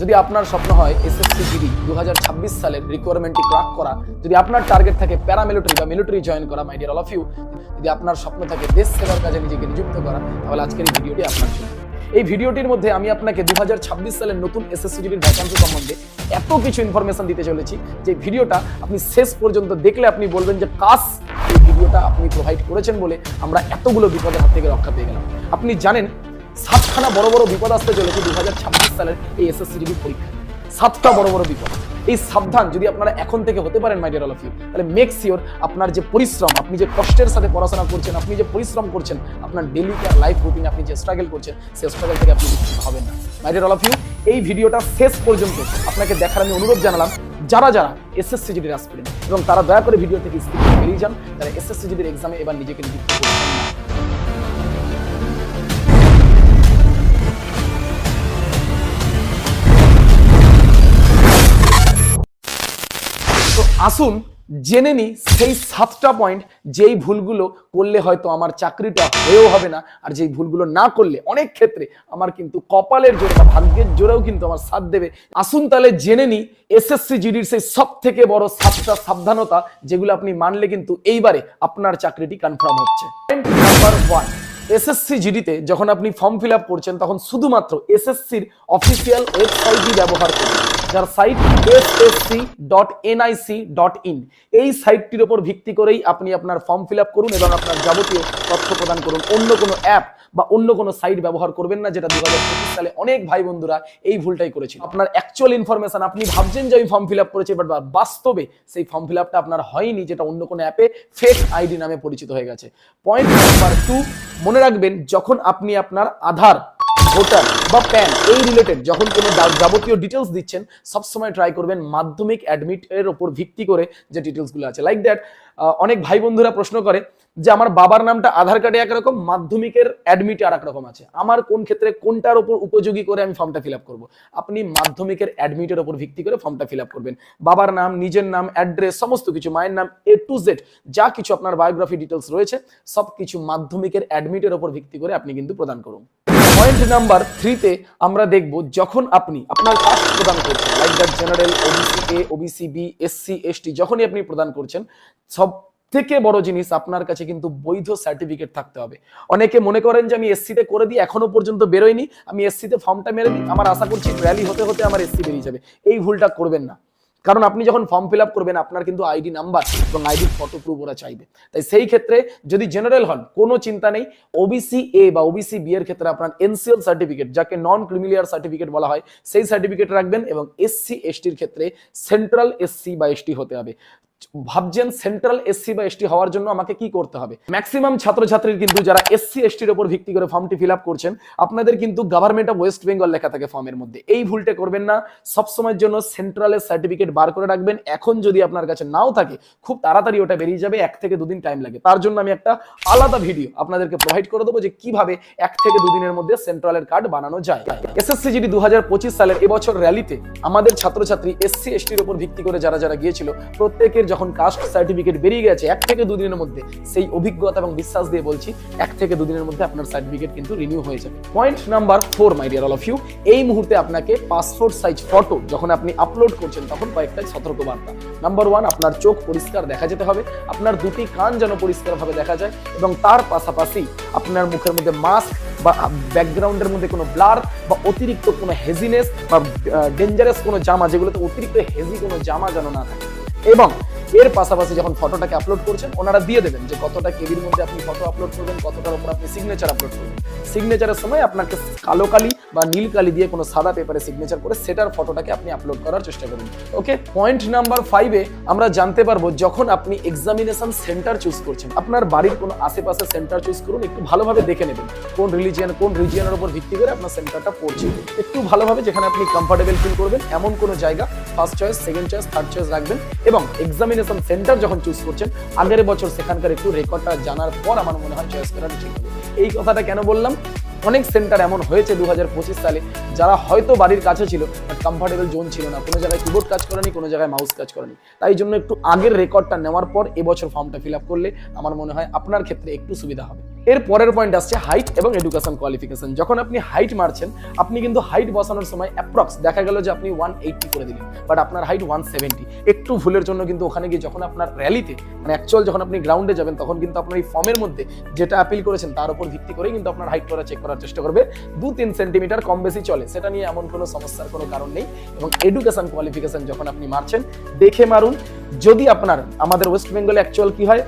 যদি আপনার স্বপ্ন হয় এসএসসি জিডি দু সালের রিকোয়ারমেন্টটি ক্রাক করা, যদি আপনার টার্গেট থাকে প্যারামিলিটারি বা মিলিটারি জয়েন করা my dear all of you যদি আপনার স্বপ্ন থাকে দেশ সেবার কাজে নিজেকে নিযুক্ত করা, তাহলে আজকের এই ভিডিওটি আপনার জন্য। এই ভিডিওটির মধ্যে আমি আপনাকে দু হাজার ছাব্বিশ সালের নতুন এসএসসি জিডির ভ্যাকান্সি সম্বন্ধে এত কিছু ইনফরমেশন দিতে চলেছি, যে ভিডিওটা আপনি শেষ পর্যন্ত দেখলে আপনি বলবেন যে কাজ এই ভিডিওটা আপনি প্রোভাইড করেছেন বলে আমরা এতগুলো বিপদের হাত থেকে রক্ষা পেয়ে গেলাম। আপনি জানেন সাতখানা বড় বড় বিপদ আসতে চলেছে দু হাজার ছাব্বিশ সালের এই এসএসসি জিডি পরীক্ষা সাতটা বড় বড় বিপদ। এই সাবধান, যদি আপনারা এখন থেকে হতে পারেন my dear all of you তাহলে মেক শিওর আপনার যে পরিশ্রম, আপনি যে কষ্টের সাথে পড়াশোনা করছেন, আপনি যে পরিশ্রম করছেন, আপনার ডেলি লাইফ রুটিন আপনি যে স্ট্রাগল করছেন সেই স্ট্রাগল থেকে আপনি বিচ্ছিন্ন হবেন না my dear all of you এই ভিডিওটা শেষ পর্যন্ত আপনাকে দেখার আমি অনুরোধ জানালাম, যারা যারা এসএসসি জিডির অ্যাসপিরেন্ট এবং তারা দয়া করে ভিডিও থেকে স্কিপ বেরিয়ে যান তারা এসএসসি জিডির এক্সামে এবার নিজেকে নিযুক্ত করছেন আসুন জেনে নি সেই সাতটা পয়েন্ট যেই ভুলগুলো করলে হয়তো আমার চাকরিটা হয়েও হবে না, আর যেই ভুলগুলো না করলে অনেক ক্ষেত্রে আমার কিন্তু কপালের জোরে বা ভাগ্যের জোরেও কিন্তু আমার সাথ দেবে। আসুন তাহলে জেনে নি এসএসসি জিডির সেই সব থেকে বড় সাতটা সাবধানতা যেগুলো আপনি মানলে কিন্তু এইবারে আপনার চাকরিটি কনফার্ম হচ্ছে। নাম্বার ওয়ান এসএসসি জিডিতে যখন আপনি ফর্ম ফিল আপ করছেন, তখন শুধুমাত্র এসএসসির অফিসিয়াল ওয়েবসাইটই ব্যবহার করুন, যার site SSC dot NIC dot in এই সাইটটির ওপর ভিত্তি করেই আপনি আপনার ফর্ম ফিল আপ করুন এবং আপনার যাবতীয় তথ্য প্রদান করুন। অন্য কোনো অ্যাপ বা অন্য কোনো সাইট ব্যবহার করবেন না, যেটা দু সালে অনেক ভাই বন্ধুরা এই ভুলটাই করেছিল। আপনার অ্যাকচুয়াল ইনফরমেশন আপনি ভাবছেন যে আমি ফর্ম ফিল আপ করেছি বাট বাস্তবে সেই ফর্ম ফিল আপটা আপনার হয়নি, যেটা অন্য কোনো অ্যাপে ফেক আইডি নামে পরিচিত হয়ে গেছে। পয়েন্ট নাম্বার টু মনে রাখবেন, যখন আপনি আপনার আধার ভোটার বা প্যান, এই রিলেটেড যখন কোনো যাবতীয় ডিটেলস দিচ্ছেন, সবসময় ট্রাই করবেন মাধ্যমিক অ্যাডমিট এর ওপর ভিত্তি করে যে ডিটেলসগুলো আছে। লাইক দ্যাট অনেক ভাই বন্ধুরা প্রশ্ন করে যে আমার বাবার নামটা আধার কার্ডে একরকম, মাধ্যমিকের অ্যাডমিটে আর রকম আছে। আমার কোন ক্ষেত্রে কোনটার ওপর উপযোগী করে আমি ফর্মটা ফিল আপ করব? আপনি মাধ্যমিকের অ্যাডমিটের ওপর ভিত্তি করে ফর্মটা ফিল আপ করবেন। বাবার নাম, নিজের নাম অ্যাড্রেস সমস্ত কিছু, মায়ের নাম এ টু জেড যা কিছু আপনার বায়োগ্রাফি ডিটেলস রয়েছে সব কিছু মাধ্যমিকের অ্যাডমিটের ওপর ভিত্তি করে আপনি কিন্তু প্রদান করুন। পয়েন্ট নাম্বার থ্রিতে আমরা দেখব যখন আপনি আপনার কাস্ট প্রদান করছেন like that general OBC A OBC B SC ST যখনই আপনি প্রদান করছেন সব থেকে বড় জিনিস আপনার কাছে কিন্তু বৈধ সার্টিফিকেট থাকতে হবে। অনেকে মনে করেন যে আমি এসসিতে করে দিই, এখনও পর্যন্ত বেরোয়নি, আমি এসসিতে ফর্মটা মেরে দিই, আমার আশা করছি র্যালি হতে হতে আমার এসসি বেরিয়ে যাবে। এই ভুলটা করবেন না। কারণ আপনি যখন ফর্ম ফিল করবেন, আপনার কিন্তু আইডি নাম্বার এবং আইডি ফটো প্রুফ ওরা চাইবে। তাই সেই ক্ষেত্রে যদি জেনারেল হন, কোনো চিন্তা নেই ওবিসি এ বা ওবিসি বি এর ক্ষেত্রে আপনার এনসিএল সার্টিফিকেট যাকে নন ক্রিমিলিয়ার সার্টিফিকেট বলা হয়, সেই সার্টিফিকেট রাখবেন এবং এসসি এসটির ক্ষেত্রে সেন্ট্রাল এসসি বা এসটি হতে হবে। ভাবছেন সেন্ট্রাল এসসি বা এসটি হওয়ার জন্য আমাকে কি করতে হবে? ম্যাক্সিমাম ছাত্রছাত্রীর কিন্তু যারা এসসি এসটির উপর ভিত্তি করে ফর্মটি ফিল করছেন, আপনাদের কিন্তু গভর্নমেন্ট অফ ওয়েস্ট বেঙ্গল লেখা থাকে ফর্মের মধ্যে। এই ভুলটা করবেন না। সব সময়ের জন্য সেন্ট্রালের সার্টিফিকেট বার করে রাখবেন। এখন যদি আপনার কাছে নাও থাকে, খুব তাড়াতাড়ি ওটা বেরিয়ে যাবে। এক থেকে দুদিন টাইম লাগে। তার জন্য আমি একটা আলাদা ভিডিও আপনাদেরকে প্রোভাইড করে দেবো যে কীভাবে এক থেকে দুদিনের মধ্যে সেন্ট্রালের কার্ড বানানো যায়। এসএসসি জিডি দু হাজার পঁচিশ সালের এবছর র্যালিতে আমাদের ছাত্রছাত্রী এসসি এসটির উপর ভিত্তি করে যারা যারা গিয়েছিল, প্রত্যেকের যখন কাস্ট সার্টিফিকেট বেরিয়ে গেছে, এক থেকে দুদিনের মধ্যে, সেই অভিজ্ঞতা এবং বিশ্বাস দিয়ে বলছি, এক থেকে দুদিনের মধ্যে আপনার সার্টিফিকেট কিন্তু রিনিউ হয়ে যাবে। Point number four my dear all of you এই মুহূর্তে আপনাকে পাসপোর্ট সাইজ ফটো যখন আপনি আপলোড করছেন, তখন কয়েকটা সতর্কবার্তা। নাম্বার ওয়ান আপনার চোখ পরিষ্কার দেখা যেতে হবে, আপনার দুটি কান যেন পরিষ্কারভাবে দেখা যায় এবং তার পাশাপাশি আপনার মুখের মধ্যে মাস্ক বা ব্যাকগ্রাউন্ডের মধ্যে কোনো ব্লার বা অতিরিক্ত কোনো হেজিনেস বা ডেঞ্জারাস কোনো জামা, যেগুলোতে অতিরিক্ত হেজি কোনো জামা যেন না থাকে। এবং এর পাশাপাশি যখন ফটোটাকে আপলোড করছেন, ওনারা দিয়ে দেবেন যে কতটা কেবির মধ্যে আপনি ফটো আপলোড করবেন, কতটার উপর আপনি সিগনেচার আপলোড করবেন। সিগনেচারের সময় আপনাকে কালো কালি বা নীল কালি দিয়ে কোনো সাদা পেপারে সিগনেচার করে সেটার ফটোটাকে আপনি আপলোড করার চেষ্টা করুন। ওকে পয়েন্ট নাম্বার ফাইভে আমরা জানতে পারব যখন আপনি এক্সামিনেশন সেন্টার চুজ করছেন, আপনার বাড়ির কোনো আশেপাশে সেন্টার চুজ করুন, একটু ভালোভাবে দেখে নেবেন কোন রিলিজিয়ান কোন রিজিয়নের উপর ভিত্তি করে আপনার সেন্টারটা পড়ছে। একটু ভালোভাবে যেখানে আপনি কমফোর্টেবল ফিল করবেন, এমন কোনো জায়গা first choice second choice third choice রাখবেন এবং এক্সামিনেশন সেন্টার যখন চুজ করছেন, আগের বছর সেখানকার একটু রেকর্ডটা জানার পর আমার মনে হয় চয়েস করাটা ঠিক হবে। এই কথাটা কেন বললাম? অনেক সেন্টার এমন হয়েছে দু হাজার পঁচিশ সালে, যারা হয়তো বাড়ির কাছে ছিল বাট কমফোর্টেবল জোন ছিল না। কোনো জায়গায় কিবোর্ড কাজ করেনি, কোনো জায়গায় মাউস কাজ করেনি। তাই জন্য একটু আগের রেকর্ডটা নেওয়ার পর এবছর ফর্মটা ফিল করলে আমার মনে হয় আপনার ক্ষেত্রে একটু সুবিধা হবে। এর পরের পয়েন্ট আসছে হাইট এবং এডুকেশন কোয়ালিফিকেশন যখন আপনি হাইট মারছেন, আপনি কিন্তু হাইট বসানোর সময় অ্যাপ্রক্স দেখা গেল যে আপনি ওয়ান এইটটি করে দিলেন বাট আপনার হাইট ওয়ান সেভেন্টি একটু ভুলের জন্য কিন্তু ওখানে গিয়ে যখন আপনার র্যালিতে মানে অ্যাকচুয়াল যখন আপনি গ্রাউন্ডে যাবেন, তখন কিন্তু আপনার এই ফর্মের মধ্যে যেটা অ্যাপিল করেছেন, তার উপর ভিত্তি করে কিন্তু আপনার হাইট করা চেক করার চেষ্টা করবে। দু তিন সেন্টিমিটার কম বেশি চলে, সেটা নিয়ে এমন কোনো সমস্যার কোনো কারণ নেই। এবং এডুকেশন কোয়ালিফিকেশন যখন আপনি মারছেন, দেখে মারুন। যদি আপনার, আমাদের ওয়েস্ট বেঙ্গলে অ্যাকচুয়াল কি হয়?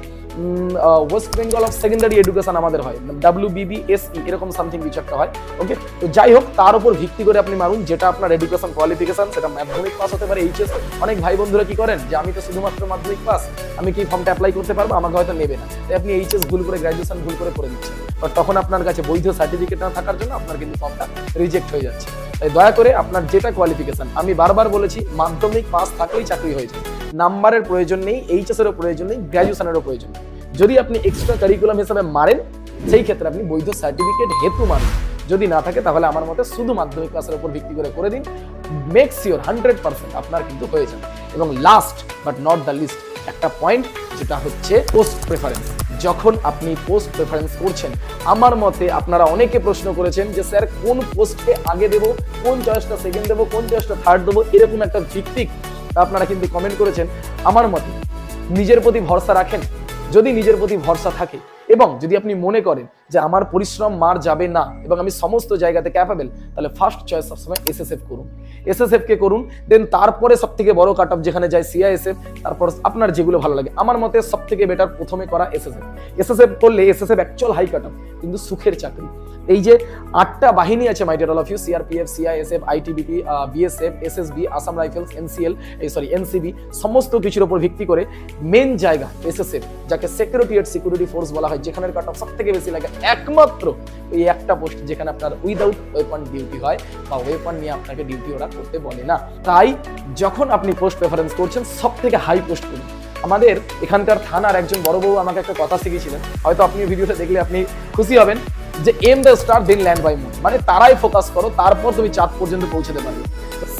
West Bengal of secondary education আমাদের হয় ডাব্লিউ বিবি এস E, এরকম সামথিং কিছু একটা হয় ওকে তো যাই হোক তার উপর ভিত্তি করে আপনি মারুন যেটা আপনার এডুকেশন কোয়ালিফিকেশন সেটা মাধ্যমিক পাস হতে পারে এইচএস অনেক ভাই বন্ধুরা কি করেন যে আমি তো শুধুমাত্র মাধ্যমিক পাস আমি কি ফর্মটা অ্যাপ্লাই করতে পারব? আমাকে হয়তো নেবে না। তাই আপনি এইচএস ভুল করে গ্র্যাজুয়েশন ভুল করে করে দিচ্ছেন বাট তখন আপনার কাছে বৈধ সার্টিফিকেট না থাকার জন্য আপনার কিন্তু ফর্মটা রিজেক্ট হয়ে যাচ্ছে। তাই দয়া করে আপনার যেটা কোয়ালিফিকেশন আমি বারবার বলেছি মাধ্যমিক পাস থাকলেই চাকরি হয়ে যায় নাম্বারের প্রয়োজন নেই এইচএসেরও প্রয়োজন নেই গ্র্যাজুয়েশনেরও প্রয়োজন নেই। যদি আপনি এক্সট্রা কারিকুলাম হিসাবে মারেন, সেই ক্ষেত্রে আপনি বৈধ সার্টিফিকেট হেতু মারেন যদি না থাকে, তাহলে আমার মতে শুধু মাধ্যমিক ক্লাসের উপর ভিত্তি করে করে দিন। মেক শিওর হান্ড্রেড পার্সেন্ট আপনার কিন্তু হয়ে যাবে। এবং last but not the least একটা পয়েন্ট যেটা হচ্ছে পোস্ট প্রেফারেন্স যখন আপনি পোস্ট প্রেফারেন্স করছেন, আমার মতে আপনারা অনেকে প্রশ্ন করেছেন যে, স্যার, কোন পোস্টকে আগে দেবো? কোন চয়েসটা সেকেন্ড দেবো? কোন চয়েসটা থার্ড দেবো? এরকম একটা ভিত্তিক আপনারা কিন্তু কমেন্ট করেছেন, আমার মতে নিজের প্রতি ভরসা রাখেন। যদি নিজের প্রতি ভরসা থাকে এবং যদি আপনি মনে করেন যে আমার পরিশ্রম মার যাবে না এবং আমি সমস্ত জায়গাতে ক্যাপাবেল তাহলে ফার্স্ট চয়েস সবসময় এসএসএফ করুন। এসএসএফ কে করুন দেন তারপরে সব থেকে বড় কাট অফ যেখানে যায় সিআইএসএফ তারপর আপনার যেগুলো ভালো লাগে। আমার মতে সব থেকে বেটার প্রথমে করা এসএসএফ এসএসএফ করলে SSF actual high cut off কিন্তু সুখের চাকরি। এই যে আটটা বাহিনী আছে my dear all of you CRPF CISF ITBP BSF SSB Assam rifles NCL এই সরি এনসিবি সমস্ত কিছুর উপর ভিত্তি করে মেন জায়গা এসএসএফ যাকে সেক্রেটারিয়েট সিকিউরিটি ফোর্স বলা হয়, যেখানের কাট অফ সব থেকে বেশি লাগে একমাত্র এই একটা পোস্ট যেখানে আপনার উইদাউট ওয়েপন ডিউটি হয় বা ওয়েপন নিয়ে আপনাকে ডিউটি ওরা করতে বলে না। তাই যখন আপনি পোস্ট প্রেফারেন্স করছেন সব থেকে হাই পোস্ট করুন। আমাদের এখানকার থানার একজন বড় বউ আমাকে একটা কথা শিখিয়েছিলেন। হয়তো আপনি ভিডিওটা দেখলে আপনি খুশি হবেন যে aim the star then land by moon মানে তারাই ফোকাস করো, তারপর তুমি চাঁদ পর্যন্ত পৌঁছতে পারবে।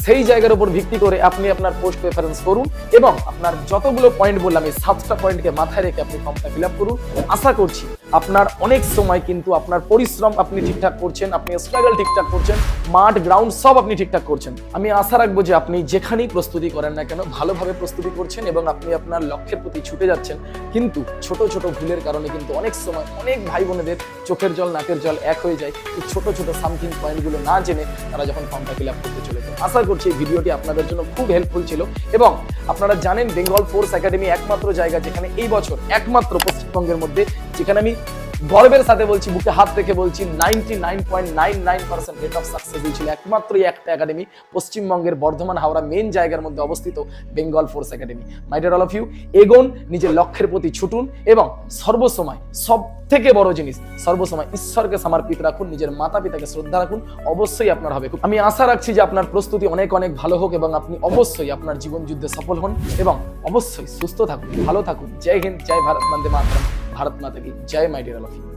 সেই জায়গার উপর ভিত্তি করে আপনি আপনার পোস্ট প্রেফারেন্স করুন এবং আপনার যতগুলো পয়েন্ট বললাম, এই সাতটা পয়েন্টকে মাথায় রেখে আপনি ফর্মটা ফিল আপ করুন। আশা করছি আপনার অনেক সময় কিন্তু আপনার পরিশ্রম আপনি ঠিকঠাক করছেন, আপনি স্ট্রাগল ঠিকঠাক করছেন, মাঠ গ্রাউন্ড সব আপনি ঠিকঠাক করছেন। আমি আশা রাখব যে আপনি যেখানেই প্রস্তুতি করেন না কেন, ভালোভাবে প্রস্তুতি করছেন এবং আপনি আপনার লক্ষ্যের প্রতি ছুটে যাচ্ছেন। কিন্তু ছোট ছোট ভুলের কারণে কিন্তু অনেক সময় অনেক ভাই বোনেদের চোখের জল, নাকের জল এক হয়ে যায়। এই ছোট ছোট সামথিং পয়েন্টগুলো না জেনে তারা যখন ফর্মটা ফিল আপ করতে চলে যায়। আশা করছি এই ভিডিওটি আপনাদের জন্য খুব হেল্পফুল ছিল এবং আপনারা জানেন বেঙ্গল ফোর্স একাডেমি একমাত্র জায়গা যেখানে এই বছর একমাত্র পশ্চিমবঙ্গের মধ্যে, যেখানে আমি গর্বের সাথে বলছি বুকে হাত রেখে বলছি ninety nine point nine nine percent rate একমাত্র একটা একাডেমি পশ্চিমবঙ্গের বর্ধমান, হাওড়া মেন জায়গার মধ্যে অবস্থিত Bengal force academy my all of you এগোন, নিজের লক্ষ্যের প্রতি ছুটুন এবং সর্বসময় সব থেকে বড় জিনিস, সর্বসময় ঈশ্বরকে সমর্পিত রাখুন, নিজের মাতা পিতাকে শ্রদ্ধা রাখুন, অবশ্যই আপনার হবে আমি আশা রাখছি যে আপনার প্রস্তুতি অনেক অনেক ভালো হোক এবং আপনি অবশ্যই আপনার জীবন যুদ্ধে সফল হন এবং অবশ্যই সুস্থ থাকুন, ভালো থাকুন। জয় হিন্দ, জয় ভারত, বন্দে মাতরম। ভারত মাতা কি জয় মাই ডিয়ার